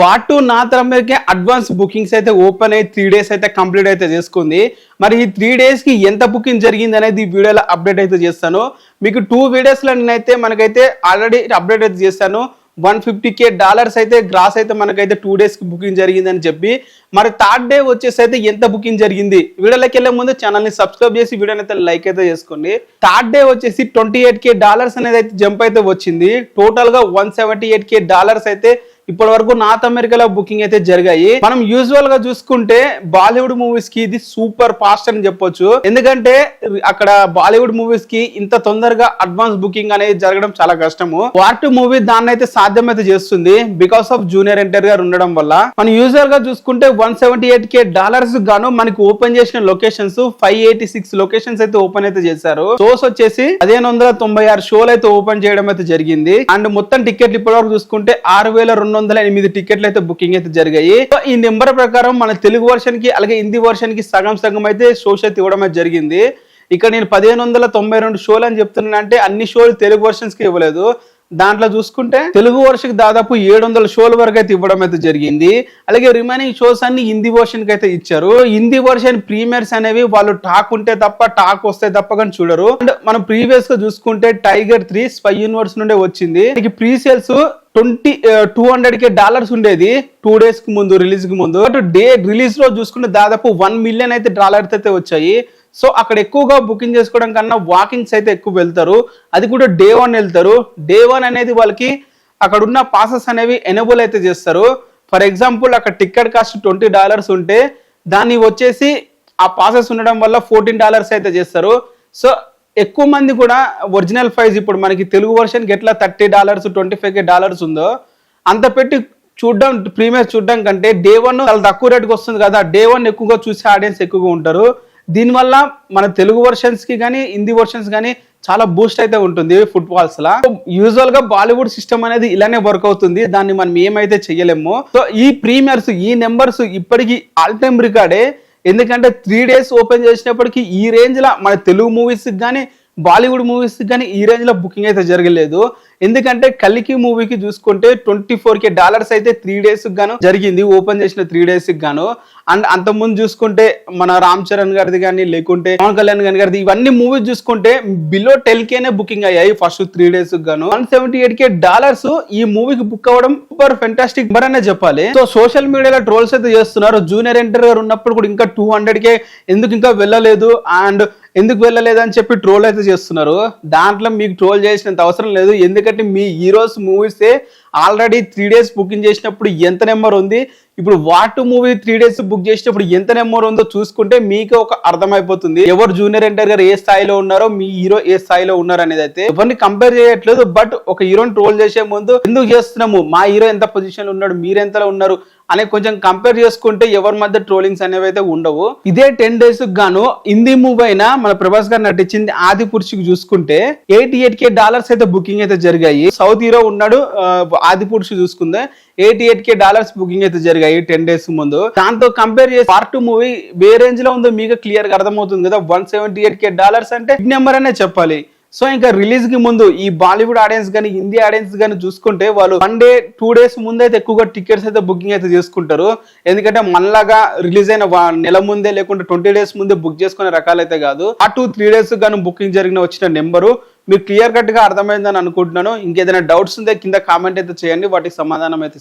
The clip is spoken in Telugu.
వాటు నా తరమేకే అడ్వాన్స్ బుకింగ్స్ అయితే ఓపెన్ అయ్యి త్రీ డేస్ అయితే కంప్లీట్ అయితే చేసుకుంది. మరి ఈ త్రీ డేస్కి ఎంత బుకింగ్ జరిగింది అనేది ఈ వీడియోలో అప్డేట్ అయితే చేస్తాను. మీకు టూ వీడియోస్లో నేనైతే మనకైతే ఆల్రెడీ అప్డేట్ అయితే చేస్తాను. వన్ ఫిఫ్టీ కే డాలర్స్ అయితే గ్రాస్ అయితే మనకైతే టూ డేస్కి బుకింగ్ జరిగిందని చెప్పి. మరి థర్డ్ డే వచ్చేసి అయితే ఎంత బుకింగ్ జరిగింది? వీడియోలోకి వెళ్ళే ముందు ఛానల్ని సబ్స్క్రైబ్ చేసి వీడియోని అయితే లైక్ అయితే చేసుకోండి. థర్డ్ డే వచ్చేసి ట్వంటీ ఎయిట్ కే డాలర్స్ అనేది అయితే జంప్ అయితే వచ్చింది. టోటల్గా one seventy eight K dollars అయితే ఇప్పటి వరకు నార్త్ అమెరికాలో బుకింగ్ అయితే జరిగాయి. మనం యూజువల్గా చూసుకుంటే బాలీవుడ్ మూవీస్కి ఇది సూపర్ ఫాస్ట్ అని చెప్పొచ్చు. ఎందుకంటే అక్కడ బాలీవుడ్ మూవీస్కి ఇంత తొందరగా అడ్వాన్స్ బుకింగ్ అనేది జరగడం చాలా కష్టము. వార్ట్ మూవీ దాన్ని అయితే సాధ్యం అయితే చేస్తుంది. బికాస్ ఆఫ్ జూనియర్ ఎంటర్ గారు ఉండడం వల్ల. మనం యూజువల్గా చూసుకుంటే one seventy eight K dollars గాను మనకి ఓపెన్ చేసిన locations five eighty six locations అయితే ఓపెన్ అయితే చేశారు. షోస్ వచ్చేసి పదిహేను వందల తొంభై ఆరు షోలు అయితే ఓపెన్ చేయడం అయితే జరిగింది. అండ్ మొత్తం టికెట్లు ఇప్పటి వరకు చూసుకుంటే ఆరు వేల రెండు వందల ఎనిమిది టికెట్లు అయితే బుకింగ్ అయితే జరిగాయి. ఈ నెంబర్ ప్రకారం మన తెలుగు వర్షన్కి అలాగే హిందీ వర్షన్కి సగం సగం అయితే షోస్ అయితే ఇవ్వడం అయితే జరిగింది. ఇక్కడ నేను పదిహేను వందల తొంభై రెండు షోలు అని చెప్తున్నాను అంటే అన్ని షోలు తెలుగు వర్షన్స్కి ఇవ్వలేదు. దాంట్లో చూసుకుంటే తెలుగు వర్షన్కి దాదాపు ఏడు వందల షోల వరకు అయితే ఇవ్వడం అయితే జరిగింది. అలాగే రిమైనింగ్ షోస్ అన్ని హిందీ వర్షన్కి అయితే ఇచ్చారు. హిందీ వర్షన్ ప్రీమియర్స్ అనేవి వాళ్ళు టాక్ ఉంటే తప్ప టాక్ వస్తే తప్ప కానీ చూడరు. అండ్ మనం ప్రీవియస్గా చూసుకుంటే టైగర్ త్రీ స్పై యూనివర్స్ నుండే వచ్చింది. Pre sales twenty two hundred K dollars ఉండేది టూ డేస్కి ముందు రిలీజ్కి ముందు. బట్ డే రిలీజ్లో చూసుకుంటే దాదాపు వన్ మిలియన్ అయితే డాలర్స్ అయితే వచ్చాయి. సో అక్కడ ఎక్కువగా బుకింగ్ చేసుకోవడం కన్నా వాకింగ్స్ అయితే ఎక్కువ వెళ్తారు. అది కూడా డే వన్ వెళ్తారు. డే వన్ అనేది వాళ్ళకి అక్కడ ఉన్న పాసెస్ అనేవి ఎనేబుల్ అయితే చేస్తారు. ఫర్ ఎగ్జాంపుల్ అక్కడ టికెట్ కాస్ట్ ట్వంటీ డాలర్స్ ఉంటే దాన్ని వచ్చేసి ఆ పాసెస్ ఉండడం వల్ల ఫోర్టీన్ డాలర్స్ అయితే చేస్తారు. సో ఎక్కువ మంది కూడా ఒరిజినల్ ప్రైస్ ఇప్పుడు మనకి తెలుగు వర్షన్కి ఎట్లా thirty dollars twenty five dollars ఉందో అంత పెట్టి చూడడం ప్రీమియర్ చూడడం కంటే డే వన్ చాలా తక్కువ రేట్కి వస్తుంది కదా. డే వన్ ఎక్కువగా చూసే ఆడియన్స్ ఎక్కువగా ఉంటారు. దీనివల్ల మన తెలుగు వర్షన్స్కి కానీ హిందీ వర్షన్స్ కానీ చాలా బూస్ట్ అయితే ఉంటుంది ఫుట్బాల్స్లా యూజువల్గా బాలీవుడ్ సిస్టమ్ అనేది ఇలానే వర్క్ అవుతుంది. దాన్ని మనం ఏమైతే చేయలేము సో ఈ ప్రీమియర్స్ ఈ నెంబర్స్ ఇప్పటికీ ఆల్ టైమ్ రికార్డే ఎందుకంటే త్రీ డేస్ ఓపెన్ చేసినప్పటికీ ఈ రేంజ్లో మన తెలుగు మూవీస్ కానీ బాలీవుడ్ మూవీస్ కానీ ఈ రేంజ్లో బుకింగ్ అయితే జరగలేదు. ఎందుకంటే కలికి మూవీకి చూసుకుంటే ట్వంటీ ఫోర్ కే డాలర్స్ అయితే త్రీ డేస్ గాను జరిగింది. ఓపెన్ చేసిన త్రీ డేస్ గాను. అండ్ అంత ముందు చూసుకుంటే మన రామ్ చరణ్ గారిది కానీ లేకుంటే పవన్ కళ్యాణ్ గారి గారిది ఇవన్నీ మూవీస్ చూసుకుంటే బిలో టెన్ కేనే బుకింగ్ అయ్యాయి ఫస్ట్ త్రీ డేస్ గాను. One seventy eight K dollars ఈ మూవీకి బుక్ అవ్వడం సూపర్ ఫెంటాస్టిక్ నెంబర్ అనే చెప్పాలి. సో సోషల్ మీడియాలో ట్రోల్స్ అయితే చేస్తున్నారు. జూనియర్ ఎంటర్ గారు ఉన్నప్పుడు కూడా ఇంకా టూ హండ్రెడ్ కే ఎందుకు ఇంకా వెళ్ళలేదు? అండ్ ఎందుకు వెళ్ళలేదని చెప్పి ట్రోల్ అయితే చేస్తున్నారు. దాంట్లో మీకు ట్రోల్ చేసినంత అవసరం లేదు. ఎందుకంటే మీ హీరోస్ మూవీసే ఆల్రెడీ త్రీ డేస్ బుకింగ్ చేసినప్పుడు ఎంత నెంబర్ ఉంది? ఇప్పుడు వాటు మూవీ త్రీ డేస్ బుక్ చేసేటప్పుడు ఎంత నెంబర్ ఉందో చూసుకుంటే మీకు ఒక అర్థమైపోతుంది. ఎవరు జూనియర్ ఎంటర్ గారు ఏ స్థాయిలో ఉన్నారో మీ హీరో ఏ స్థాయిలో ఉన్నారు అనేది అయితే ఎవరిని కంపేర్ చేయట్లేదు బట్ ఒక హీరోని ట్రోల్ చేసే ముందు ఎందుకు చేస్తున్నాము? మా హీరో ఎంత పొజిషన్లో ఉన్నాడు మీరు ఎంతలో ఉన్నారు అనే కొంచెం కంపేర్ చేసుకుంటే ఎవరి మధ్య ట్రోలింగ్స్ అనేవి అయితే ఉండవు. ఇదే టెన్ డేస్ గాను హిందీ మూవీ అయినా మన ప్రభాస్ గారు నటించింది ఆది పురుషుకి చూసుకుంటే ఎయిటీ ఎయిట్ కే డాలర్స్ అయితే బుకింగ్ అయితే జరిగాయి. సౌత్ హీరో ఉన్నాడు Adipurush చూసుకుందే. Eighty eight K dollars booking అయితే జరిగాయి. టెన్ డేస్ ముందు. దాంతో కంపేర్ చేసి పార్ట్ మూవీ ఏ రేంజ్లో ఉందో మీకు క్లియర్గా అర్థమవుతుంది కదా. One seventy eight K dollars అంటే నెంబర్ అనే చెప్పాలి. సో ఇంకా రిలీజ్కి ముందు ఈ బాలీవుడ్ ఆడియన్స్ కానీ హిందీ ఆడియన్స్ కానీ చూసుకుంటే వాళ్ళు వన్ డే టూ డేస్ ముందు అయితే ఎక్కువగా టికెట్స్ అయితే బుకింగ్ అయితే చేసుకుంటారు. ఎందుకంటే మనలాగా రిలీజ్ అయిన నెల ముందే లేకుంటే ట్వంటీ డేస్ ముందే బుక్ చేసుకునే రకాలైతే కాదు. ఆ టూ త్రీ డేస్ గాను బుకింగ్ జరిగిన వచ్చిన నెంబరు మీకు క్లియర్ కట్గా అర్థమైందని అనుకుంటున్నాను. ఇంకేదైనా డౌట్స్ ఉంటే కింద కామెంట్ అయితే చేయండి. వాటికి సమాధానం అయితే